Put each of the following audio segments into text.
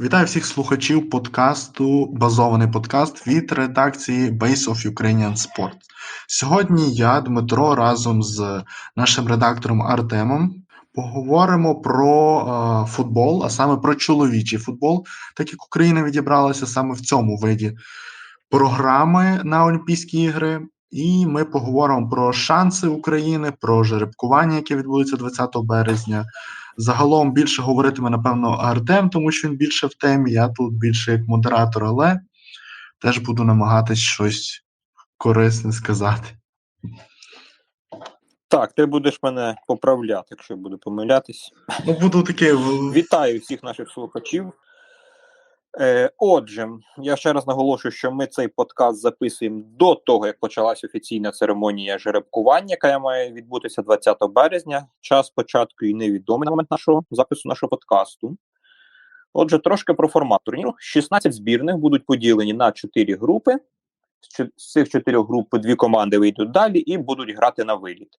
Вітаю всіх слухачів подкасту Базований подкаст від редакції Base of Ukrainian Sport. Сьогодні я, Дмитро, разом з нашим редактором Артемом поговоримо про е, футбол, а саме про чоловічий футбол, так як Україна відібралася саме в цьому виді програми на Олімпійські ігри. І ми поговоримо про шанси України, про жеребкування, яке відбудеться 20 березня. Загалом більше говоритиме, напевно, Артем, тому що він більше в темі. Я тут більше як модератор, але теж буду намагатись щось корисне сказати. Так, ти будеш мене поправляти, якщо я буду помилятись. Ну, буду таке. Вітаю всіх наших слухачів. Е, Отже, я ще раз наголошую, що ми цей подкаст записуємо до того, як почалась офіційна церемонія жеребкування, яка має відбутися 20 березня. Час початку і невідомий на момент нашого запису нашого подкасту. Отже, трошки про формат турніру. 16 збірних будуть поділені на 4 групи. З цих чотирьох груп дві команди вийдуть далі і будуть грати на виліт.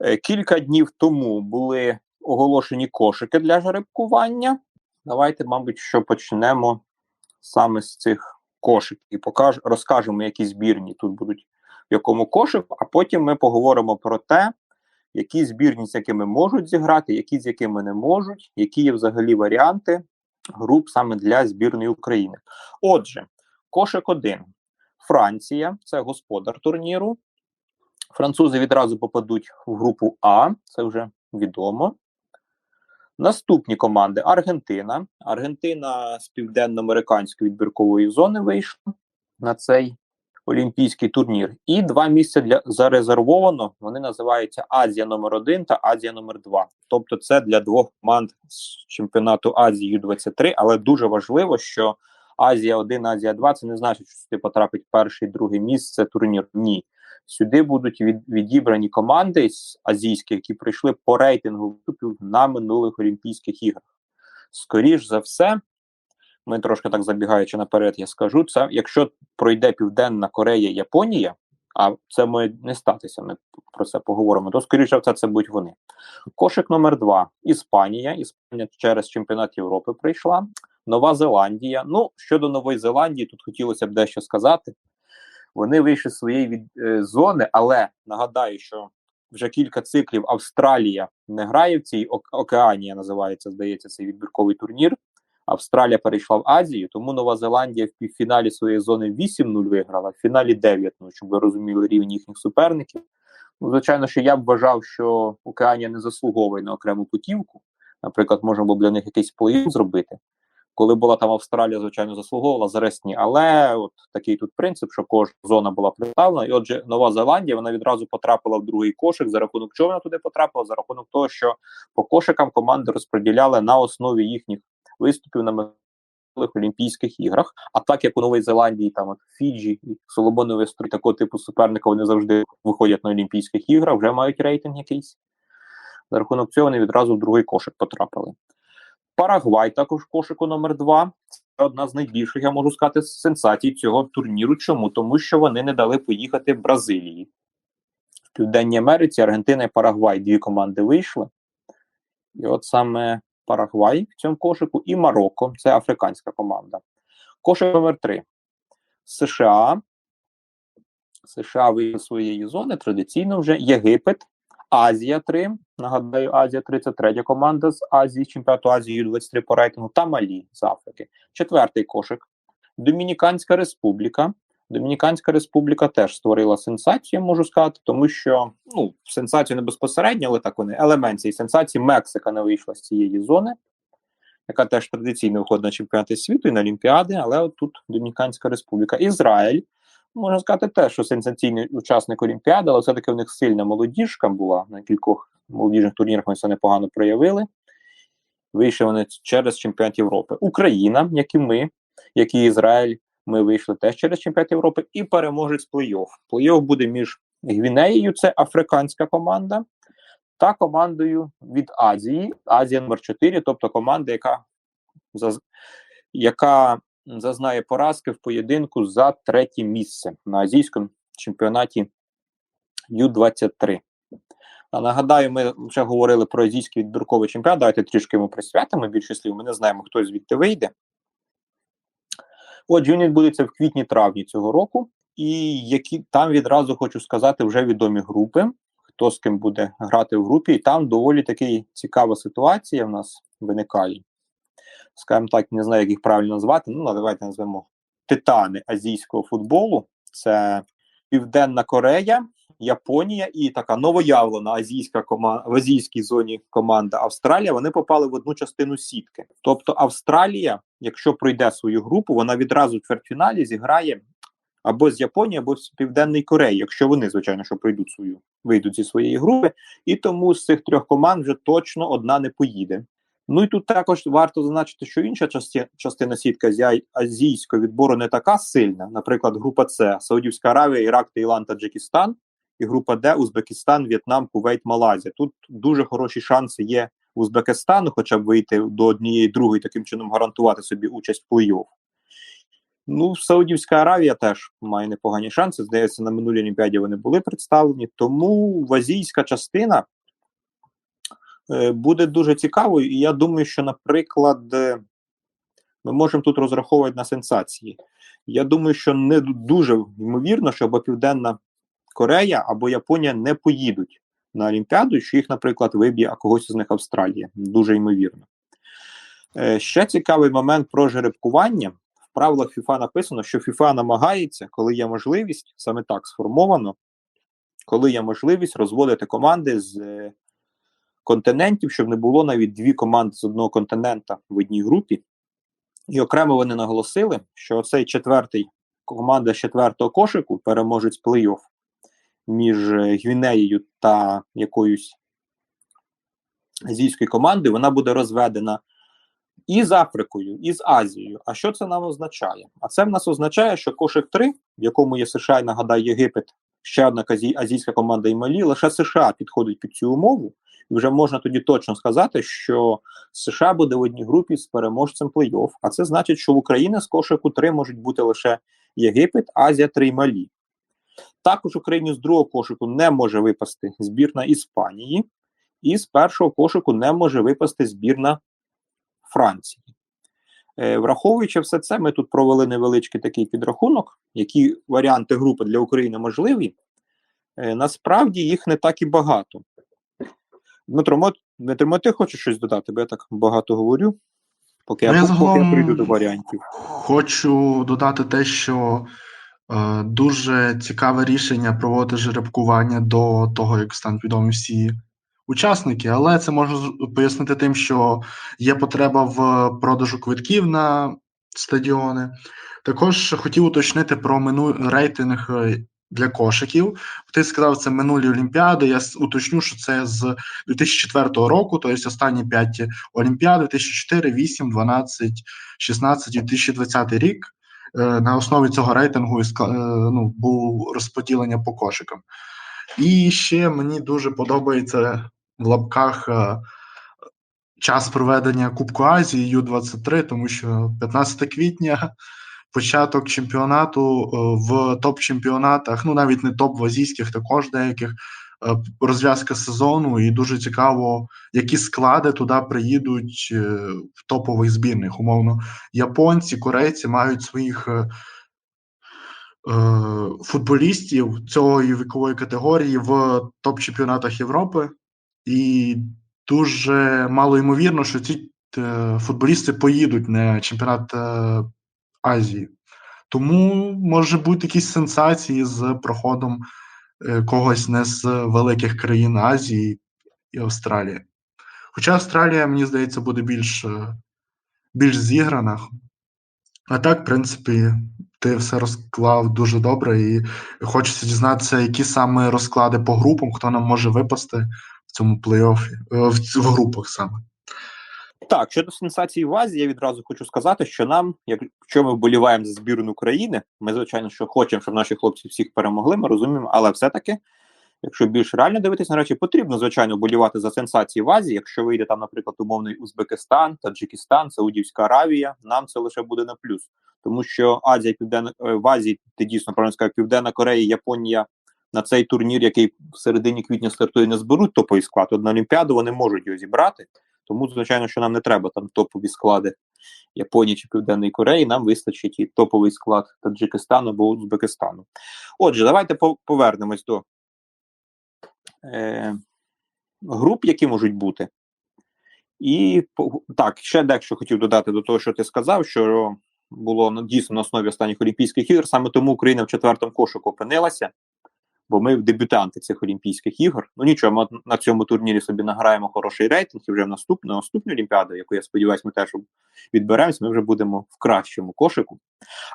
Е, кілька днів тому були оголошені кошики для жеребкування. Давайте, мабуть, що почнемо саме з цих кошиків і покаж, розкажемо, які збірні тут будуть в якому кошику, а потім ми поговоримо про те, які збірні з якими можуть зіграти, які з якими не можуть, які є взагалі варіанти груп саме для збірної України. Отже, кошик 1. Франція це господар турніру. Французи відразу попадуть в групу А, це вже відомо. Наступні команди Аргентина. Аргентина з південно-американської відбіркової зони вийшла на цей олімпійський турнір. І два місця для зарезервовано. Вони називаються Азія номер 1 та Азія номер 2 Тобто, це для двох команд з чемпіонату Азії Ю-23, але дуже важливо, що Азія 1, Азія 2 це не значить, що сюди потрапить перше і друге місце турнір. Ні. Сюди будуть від, відібрані команди з азійських, які прийшли по рейтингу виступів на минулих Олімпійських іграх. Скоріш за все, ми трошки так забігаючи наперед, я скажу це. Якщо пройде Південна Корея, Японія, а це може не статися, ми про це поговоримо, то скоріше за все це будуть вони. Кошик номер два Іспанія. Іспанія через чемпіонат Європи прийшла. Нова Зеландія. Ну, щодо Нової Зеландії, тут хотілося б дещо сказати. Вони вийшли з своєї від, е, зони, але нагадаю, що вже кілька циклів Австралія не грає в цій Океанія, називається, здається, цей відбірковий турнір. Австралія перейшла в Азію, тому Нова Зеландія в півфіналі своєї зони 8-0 виграла, в фіналі 9-0, щоб ви розуміли рівень їхніх суперників. Ну, Звичайно, що я б вважав, що Океанія не заслуговує на окрему путівку. Наприклад, можна було б для них якийсь плей зробити. Коли була там Австралія, звичайно, заслуговувала зараз ні. Але от такий тут принцип, що кожна зона була представлена. І отже, Нова Зеландія вона відразу потрапила в другий кошик. За рахунок чого вона туди потрапила? За рахунок того, що по кошикам команди розподіляли на основі їхніх виступів на минулих Олімпійських іграх. А так як у Новій Зеландії, там от Фіджі, Соломонові острів, такого типу суперника, вони завжди виходять на Олімпійських іграх, вже мають рейтинг якийсь. За рахунок цього вони відразу в другий кошик потрапили. Парагвай також кошику номер 2 Це одна з найбільших, я можу сказати, сенсацій цього турніру. Чому? Тому що вони не дали поїхати Бразилії. В Південній Америці Аргентина і Парагвай дві команди вийшли. І от саме Парагвай в цьому кошику і Марокко це африканська команда. Кошик номер 3 США. США вийшли своєї зони традиційно вже Єгипет, Азія 3. Нагадаю, Азія 3 це третя команда з Азії, чемпіонату Азії Ю-23 по рейтингу та Малі з Африки. Четвертий кошик. Домініканська Республіка. Домініканська Республіка теж створила сенсацію, можу сказати, тому що ну, сенсацію не безпосередньо, але так вони елемент цієї сенсації. Мексика не вийшла з цієї зони, яка теж традиційно виходить на чемпіонати світу і на Олімпіади, але от тут Домініканська Республіка. Ізраїль можна сказати, теж, що сенсаційний учасник Олімпіади, але все-таки в них сильна молодіжка була на кількох молодіжних турнірах. Вони це непогано проявили. Вийшли вони через чемпіонат Європи. Україна, як і ми, як і Ізраїль, ми вийшли теж через чемпіонат Європи і переможець плей-офф. Плей-офф буде між Гвінеєю, це африканська команда, та командою від Азії, Азія номер 4 тобто команда, яка яка зазнає поразки в поєдинку за третє місце на азійському чемпіонаті Ю-23. А нагадаю, ми вже говорили про азійський відбірковий чемпіонат. Давайте трішки йому присвятимо більше слів. Ми не знаємо, хто звідти вийде. Отже, він відбудеться в квітні-травні цього року, і які там відразу хочу сказати вже відомі групи, хто з ким буде грати в групі, і там доволі таки цікава ситуація в нас виникає. Скажімо так, не знаю, як їх правильно назвати. Ну, давайте назвемо титани азійського футболу. Це Південна Корея, Японія і така новоявлена азійська команда в азійській зоні команда Австралія. Вони попали в одну частину сітки. Тобто Австралія, якщо пройде свою групу, вона відразу в чвертьфіналі зіграє або з Японії, або з Південної Кореї, якщо вони, звичайно, що пройдуть свою, вийдуть зі своєї групи. І тому з цих трьох команд вже точно одна не поїде. Ну і тут також варто зазначити, що інша частина, частина сітки азійського відбору не така сильна. Наприклад, група С Саудівська Аравія, Ірак, Таїланд, Таджикистан, і група Д Узбекистан, В'єтнам, Кувейт, Малайзія. Тут дуже хороші шанси є Узбекистану, хоча б вийти до однієї другої, таким чином гарантувати собі участь в плей-офф. Ну, Саудівська Аравія теж має непогані шанси. Здається, на минулій Олімпіаді вони були представлені. Тому в азійська частина буде дуже цікавою. І я думаю, що, наприклад, е, ми можемо тут розраховувати на сенсації. Я думаю, що не дуже ймовірно, що або Південна Корея або Японія не поїдуть на Олімпіаду, що їх, наприклад, виб'є, а когось з них Австралія. Дуже ймовірно. Е, ще цікавий момент про жеребкування. В правилах FIFA написано, що FIFA намагається, коли є можливість, саме так сформовано, коли є можливість розводити команди з е, континентів, щоб не було навіть дві команди з одного континента в одній групі. І окремо вони наголосили, що цей четвертий команда з четвертого кошику переможуть з плей-офф між е, Гвінеєю та якоюсь азійською командою, вона буде розведена і з Африкою, і з Азією. А що це нам означає? А це в нас означає, що кошик 3, в якому є США, нагадаю, Єгипет, ще одна азійська команда і Малі, лише США підходить під цю умову. І вже можна тоді точно сказати, що США буде в одній групі з переможцем плей-офф. А це значить, що в Україні з кошику 3 можуть бути лише Єгипет, Азія 3 і Малі. Також Україні з другого кошику не може випасти збірна Іспанії, і з першого кошику не може випасти збірна Франції. Е, враховуючи все це, ми тут провели невеличкий такий підрахунок, які варіанти групи для України можливі. Е, насправді їх не так і багато. Дмитро, Дмитро, ти хочеш щось додати, бо я так багато говорю, поки я, я, поки я прийду до варіантів. Хочу додати те, що е, дуже цікаве рішення проводити жеребкування до того, як стануть відомі всі учасники, але це можна пояснити тим, що є потреба в продажу квитків на стадіони. Також хотів уточнити про мину рейтинг для кошиків. Ти сказав, це минулі Олімпіади. Я уточню, що це з 2004 року, тобто останні 5 Олімпіад, 2004, 8, 12, 16 і 2020 рік. На основі цього рейтингу ну, був розподілення по кошикам. І ще мені дуже подобається в лапках час проведення Кубку Азії Ю-23, тому що 15 квітня початок чемпіонату в топ-чемпіонатах, ну навіть не топ в азійських, також деяких розв'язка сезону, і дуже цікаво, які склади туди приїдуть в топових збірних. Умовно, японці, корейці мають своїх. Футболістів цієї вікової категорії в топ-чемпіонатах Європи, і дуже мало ймовірно, що ці футболісти поїдуть на чемпіонат Азії. Тому може бути якісь сенсації з проходом когось не з великих країн Азії і Австралії. Хоча Австралія, мені здається, буде більш більш зіграна. А так, в принципі, ти все розклав дуже добре, і хочеться дізнатися, які саме розклади по групам, хто нам може випасти в цьому плей-оффі, в, в групах саме. Так, щодо сенсації в Азії, я відразу хочу сказати, що нам, якщо ми вболіваємо за збірну України, ми, звичайно, що хочемо, щоб наші хлопці всіх перемогли, ми розуміємо, але все-таки, якщо більш реально дивитися на речі, потрібно, звичайно, вболівати за сенсації в Азії. Якщо вийде там, наприклад, умовний Узбекистан, Таджикистан, Саудівська Аравія, нам це лише буде на плюс. Тому що Азія, Південна в Азії, ти дійсно правильно сказав, Південна Корея, Японія, на цей турнір, який в середині квітня стартує, не зберуть топовий склад. От на Олімпіаду вони можуть його зібрати. Тому, звичайно, що нам не треба там топові склади Японії чи Південної Кореї, нам вистачить і топовий склад Таджикистану або Узбекистану. Отже, давайте повернемось до е, груп, які можуть бути. І так, ще дещо хотів додати до того, що ти сказав, що було дійсно на основі останніх Олімпійських ігор. Саме тому Україна в четвертому кошику опинилася, бо ми дебютанти цих Олімпійських ігор. Ну нічого, ми на цьому турнірі собі награємо хороший рейтинг і вже в наступну, наступну Олімпіаду, яку я сподіваюся, ми теж відберемось, ми вже будемо в кращому кошику.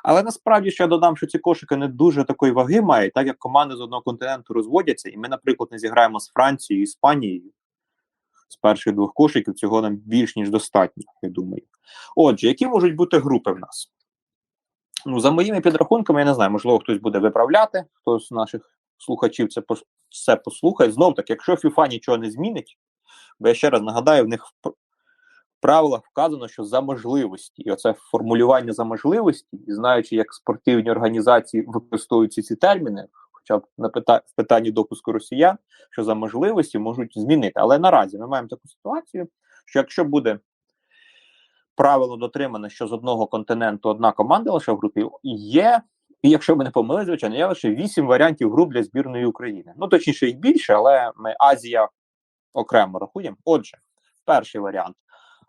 Але насправді ще додам, що ці кошики не дуже такої ваги мають, так як команди з одного континенту розводяться, і ми, наприклад, не зіграємо з Францією і Іспанією. З перших двох кошиків цього нам більш ніж достатньо, я думаю. Отже, які можуть бути групи в нас? Ну, За моїми підрахунками, я не знаю, можливо, хтось буде виправляти, хтось з наших слухачів це все послухає. Знов таки, якщо FIFA нічого не змінить, бо я ще раз нагадаю, в них в правилах вказано, що за можливості, і оце формулювання за можливості, і знаючи, як спортивні організації використовують ці терміни, хоча б на пита в питанні допуску росіян, що за можливості можуть змінити. Але наразі ми маємо таку ситуацію, що якщо буде правило дотримане, що з одного континенту одна команда лише в групі є. І якщо ми не помилилися, звичайно, є лише вісім варіантів груп для збірної України. Ну, точніше, їх більше, але ми Азія окремо рахуємо. Отже, перший варіант: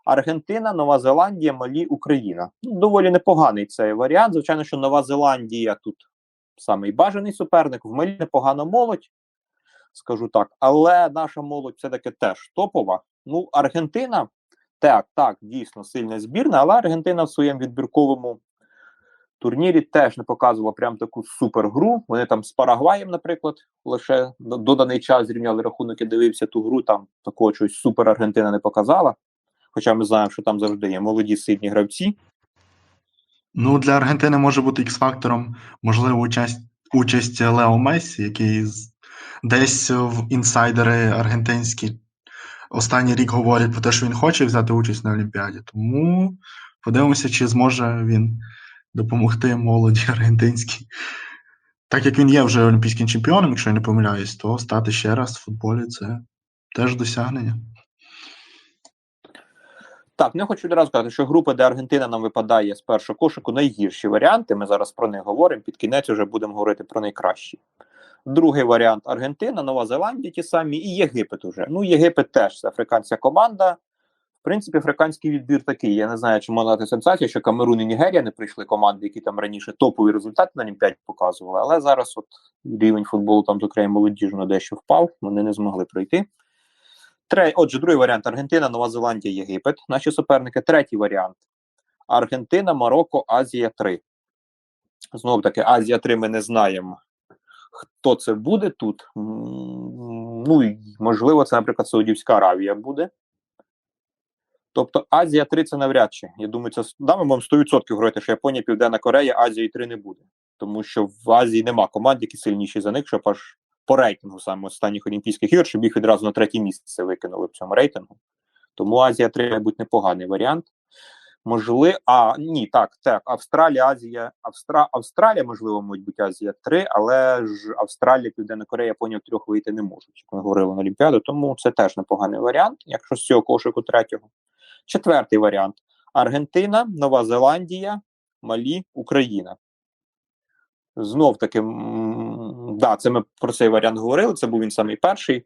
Аргентина, Нова Зеландія, Малі, Україна. Ну, доволі непоганий цей варіант. Звичайно, що Нова Зеландія тут самий бажаний суперник, в Малі непогана молодь, скажу так. Але наша молодь все-таки теж топова. Ну, Аргентина так, так, дійсно сильна збірна, але Аргентина в своєму відбірковому турнірі теж не показувала прям таку супергру. Вони там з Парагваєм, наприклад, лише доданий час зрівняли рахунок і дивився ту гру, там такого чогось супер Аргентина не показала. Хоча ми знаємо, що там завжди є молоді сильні гравці. Ну, для Аргентини може бути X-фактором, можливо, участь участь Лео Мессі, який десь в інсайдери аргентинські останній рік говорять про те, що він хоче взяти участь на Олімпіаді. Тому подивимося, чи зможе він допомогти молоді аргентинській. Так як він є вже олімпійським чемпіоном, якщо я не помиляюсь, то стати ще раз в футболі це теж досягнення. Так, не хочу одразу сказати, що група, де Аргентина нам випадає з першого кошику, найгірші варіанти. Ми зараз про них говоримо. Під кінець вже будемо говорити про найкращі. Другий варіант Аргентина, Нова Зеландія, ті самі, і Єгипет уже. Ну, Єгипет теж це африканська команда. Принципі, африканський відбір такий. Я не знаю, чи можна дати сенсацію, що Камерун і Нігерія не прийшли команди, які там раніше топові результати на Олімпіаді показували. Але зараз от рівень футболу там, зокрема, молодіжно дещо впав, вони не змогли пройти. Тре... Отже, другий варіант Аргентина, Нова Зеландія, Єгипет. Наші суперники. Третій варіант Аргентина, Марокко, Азія 3. Знову таки, Азія 3 ми не знаємо. Хто це буде тут? Ну, можливо, це, наприклад, Саудівська Аравія буде. Тобто Азія 3 це навряд чи. Я думаю, це да, ми можемо 100% говорити, що Японія, Південна Корея, Азії 3 не буде. Тому що в Азії нема команд, які сильніші за них, щоб аж по рейтингу саме останніх Олімпійських ігор, щоб їх відразу на третє місце викинули в цьому рейтингу. Тому Азія 3 мабуть, непоганий варіант. Можливо, а ні, так, так. Австралія, Азія, Австра... Австралія, можливо, мабуть, Азія 3, але ж Австралія, Південна Корея, Японія в трьох вийти не можуть, як ми говорили на Олімпіаду, тому це теж непоганий варіант, якщо з цього кошику третього. Четвертий варіант: Аргентина, Нова Зеландія, Малі, Україна. Знов таки, да, це ми про цей варіант говорили. Це був він самий перший.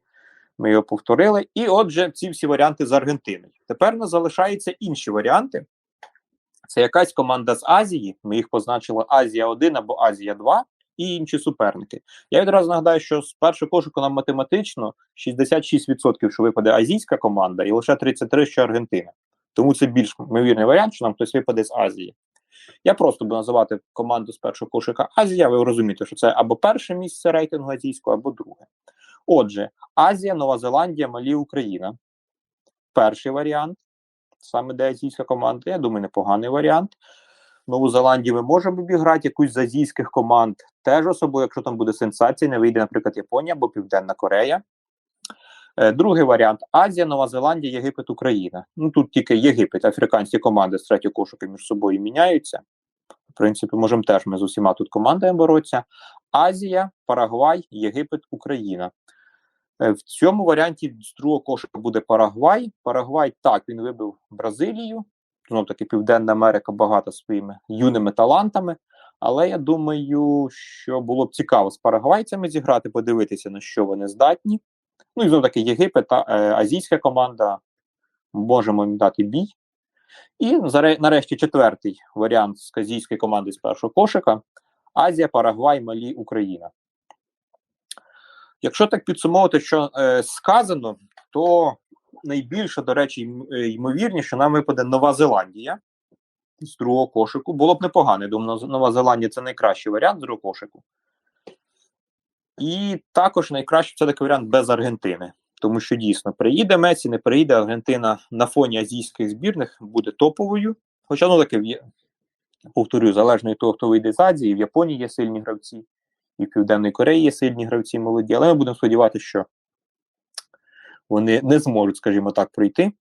Ми його повторили. І отже, ці всі варіанти з Аргентиною. Тепер нас залишаються інші варіанти. Це якась команда з Азії. Ми їх позначили Азія 1 або Азія 2 і інші суперники. Я відразу нагадаю, що з першого кошику нам математично 66%, що випаде азійська команда, і лише 33% що Аргентина. Тому це більш ймовірний варіант, що нам хтось випаде з Азії. Я просто буду називати команду з першого кошика Азія. Ви розумієте, що це або перше місце рейтингу азійського, або друге. Отже, Азія, Нова Зеландія, Малі, Україна. Перший варіант, саме де азійська команда, я думаю, непоганий варіант. Нову Зеландію ми можемо обіграти якусь з азійських команд. Теж особливо, якщо там буде сенсація, не вийде, наприклад, Японія або Південна Корея. Е, другий варіант Азія, Нова Зеландія, Єгипет, Україна. Ну тут тільки Єгипет, африканські команди з третього кошуки між собою міняються. В принципі, можемо теж ми з усіма тут командами боротися. Азія, Парагвай, Єгипет, Україна. Е, В цьому варіанті з другого кошика буде Парагвай. Парагвай так, він вибив Бразилію. Знов таки Південна Америка багата своїми юними талантами. Але я думаю, що було б цікаво з парагвайцями зіграти, подивитися, на що вони здатні. Ну і знов таки Єгипет та е, азійська команда. Можемо їм дати бій. І нарешті четвертий варіант з азійської команди з першого кошика: Азія, Парагвай, Малі, Україна. Якщо так підсумовувати, що е, сказано, то найбільше, до речі, е, ймовірніше, що нам випаде Нова Зеландія з другого кошику. Було б непогано. Я думаю, Нова Зеландія це найкращий варіант з другого кошику. І також найкращий все таки варіант без Аргентини. Тому що дійсно приїде Месі, не приїде Аргентина на фоні азійських збірних буде топовою. Хоча ну таке є, повторю, залежно від того, хто вийде з Азії, в Японії є сильні гравці, і в Південної Кореї є сильні гравці молоді, але ми будемо сподіватися, що вони не зможуть, скажімо так, пройти.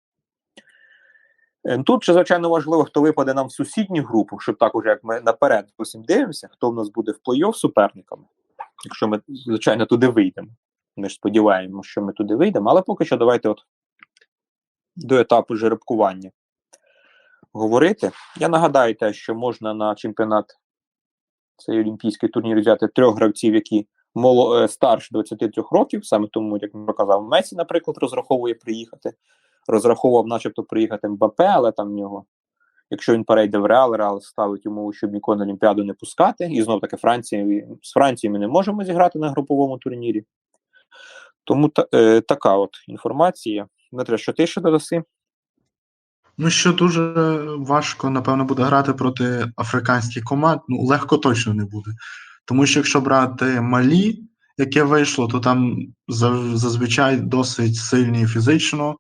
Е, Тут ще, звичайно, важливо, хто випаде нам в сусідню групу, щоб так уже як ми наперед усім дивимося, хто в нас буде в плей-офф суперниками, якщо ми, звичайно, туди вийдемо. Ми ж сподіваємося, що ми туди вийдемо, але поки що давайте от до етапу жеребкування говорити. Я нагадаю те, що можна на чемпіонат цей олімпійський турнір взяти трьох гравців, які моло, е, старше 23 років, саме тому, як він показав, Месі, наприклад, розраховує приїхати. Розраховував, начебто, приїхати МБП, але там в нього, якщо він перейде в Реал, Реал ставить умову, щоб нікого на Олімпіаду не пускати. І знов таки Франції, з Францією ми не можемо зіграти на груповому турнірі. Тому та, е, така от інформація. Дмитре, що ти ще додаси? Ну, що дуже важко, напевно, буде грати проти африканських команд. Ну, легко точно не буде. Тому що якщо брати Малі, яке вийшло, то там зазвичай досить сильні фізично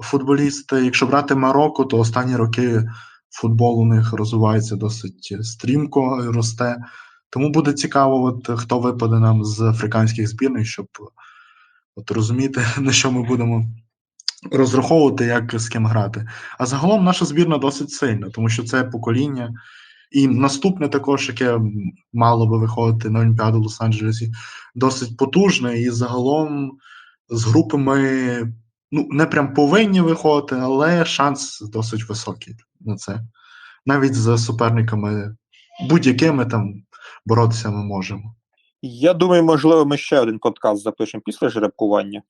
футболісти. Якщо брати Марокко, то останні роки футбол у них розвивається досить стрімко росте. Тому буде цікаво, от, хто випаде нам з африканських збірних, щоб от, розуміти, на що ми будемо розраховувати, як з ким грати. А загалом наша збірна досить сильна, тому що це покоління. І наступне також, яке мало би виходити на Олімпіаду в Лос-Анджелесі, досить потужне. І загалом з групи ми ну, не прям повинні виходити, але шанс досить високий на це. Навіть з суперниками будь-якими там боротися ми можемо. Я думаю, можливо, ми ще один подкаст запишемо після жеребкування,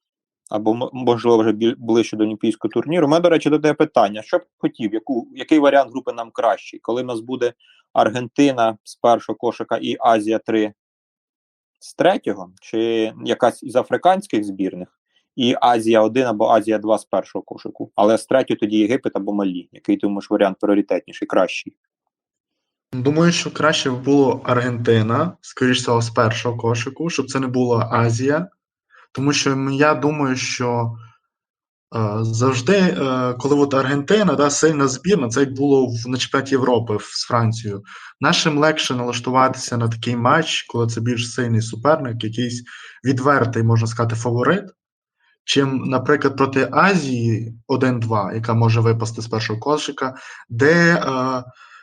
або можливо вже ближче до Олімпійського турніру. У мене, до речі, до тебе питання: що б хотів, яку, який варіант групи нам кращий? Коли в нас буде Аргентина з першого кошика і Азія 3 з третього, чи якась із африканських збірних, і Азія 1 або Азія 2 з першого кошику, але з третього тоді Єгипет або Малі. Який думаєш варіант пріоритетніший, кращий? Думаю, що краще б було Аргентина, скоріш всього, з першого кошику, щоб це не була Азія. Тому що я думаю, що е, завжди, е, коли от Аргентина, да, сильна збірна, це було в, на чемпіонаті Європи з Францією. Нашим легше налаштуватися на такий матч, коли це більш сильний суперник, якийсь відвертий, можна сказати, фаворит. Чим, наприклад, проти Азії 1-2, яка може випасти з першого кошика, де е,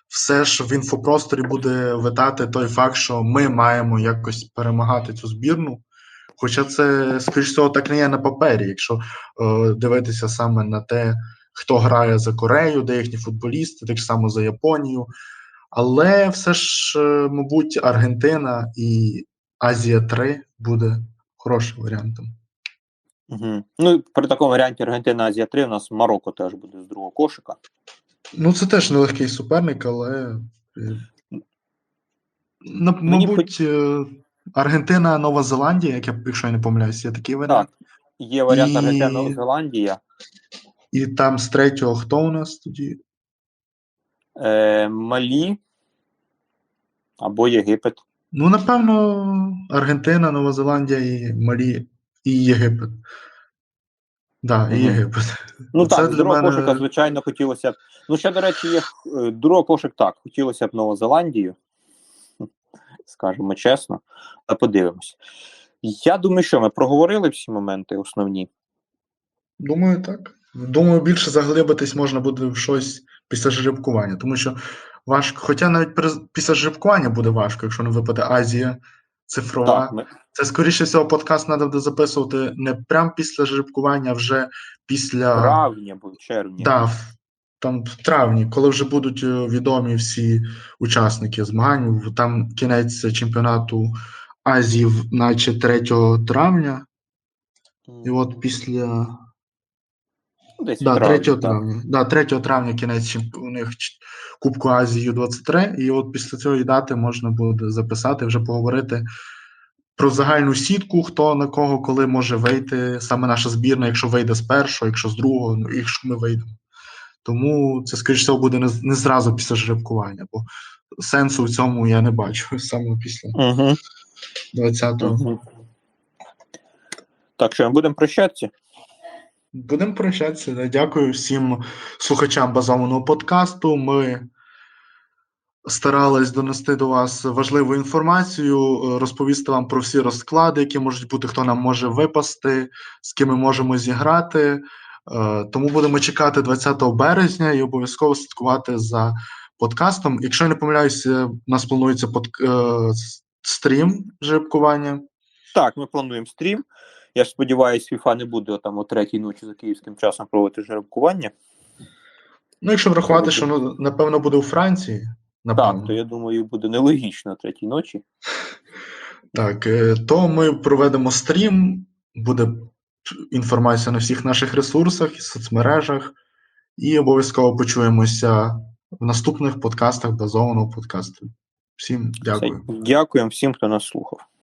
все ж в інфопросторі буде витати той факт, що ми маємо якось перемагати цю збірну. Хоча це, скоріш всього, так не є на папері, якщо е, дивитися саме на те, хто грає за Корею, де їхні футболісти, так само за Японію. Але все ж, е, мабуть, Аргентина і Азія 3 буде хорошим варіантом. Угу. Ну, при такому варіанті Аргентина Азія 3 у нас Марокко теж буде з другого кошика. Ну, це теж нелегкий суперник, але. е, Мені Мабуть, е, Аргентина, Нова Зеландія, як я, якщо я не помиляюсь, є такий варіант. Так, є варіант І- Аргентина Нова Зеландія, І там з третього хто у нас тоді? е, Малі або Єгипет. Ну, напевно, Аргентина, Нова Зеландія і Малі, і Єгипет. Да, і Єгипет. Ну Це так, для другого мене- кошика, звичайно, хотілося б. Ну, ще, до речі, є е, другого кошик так. Хотілося б Нову Зеландію. Скажемо чесно, але подивимось. Я думаю, що ми проговорили всі моменти основні. Думаю, так. Думаю, більше заглибитись можна буде в щось після жеребкування, тому що важко. Хоча навіть після жеребкування буде важко, якщо не випаде Азія цифрова. Так, ми, Це скоріше всього подкаст треба буде записувати не прямо після жеребкування, а вже після травні або червні. да, там в травні, коли вже будуть е, відомі всі учасники змагань. Там кінець чемпіонату Азії, наче 3 травня. І от після Десь Да, в травні, 3 травня. Да, 3 травня кінець у них Кубку Азії 23 і от після цієї дати можна буде записати, вже поговорити про загальну сітку, хто на кого коли може вийти, саме наша збірна, якщо вийде з першого, якщо з другого, ну якщо ми вийдемо. Тому це, скоріш всього, буде не, не зразу після жеребкування, бо сенсу в цьому я не бачу саме після Угу, 20-го. угу. Так, що ми будемо прощатися? Будемо прощатися. Дякую всім слухачам базованого подкасту. Ми старались донести до вас важливу інформацію, е, розповісти вам про всі розклади, які можуть бути, хто нам може випасти, з ким ми можемо зіграти. Е, Тому будемо чекати 20 березня і обов'язково слідкувати за подкастом. Якщо я не помиляюся, у нас планується под... е, стрім жеребкування. Так, ми плануємо стрім. Я сподіваюся, FIFA не буде там о третій ночі за київським часом проводити жеребкування. Ну, якщо врахувати, що ну, напевно буде у Франції. Напевно. Так, то я думаю, буде нелогічно третій ночі. Так, е, то ми проведемо стрім, буде інформація на всіх наших ресурсах і соцмережах, і обов'язково почуємося в наступних подкастах базованого подкасту. Всім дякую. Дякуємо всім, хто нас слухав.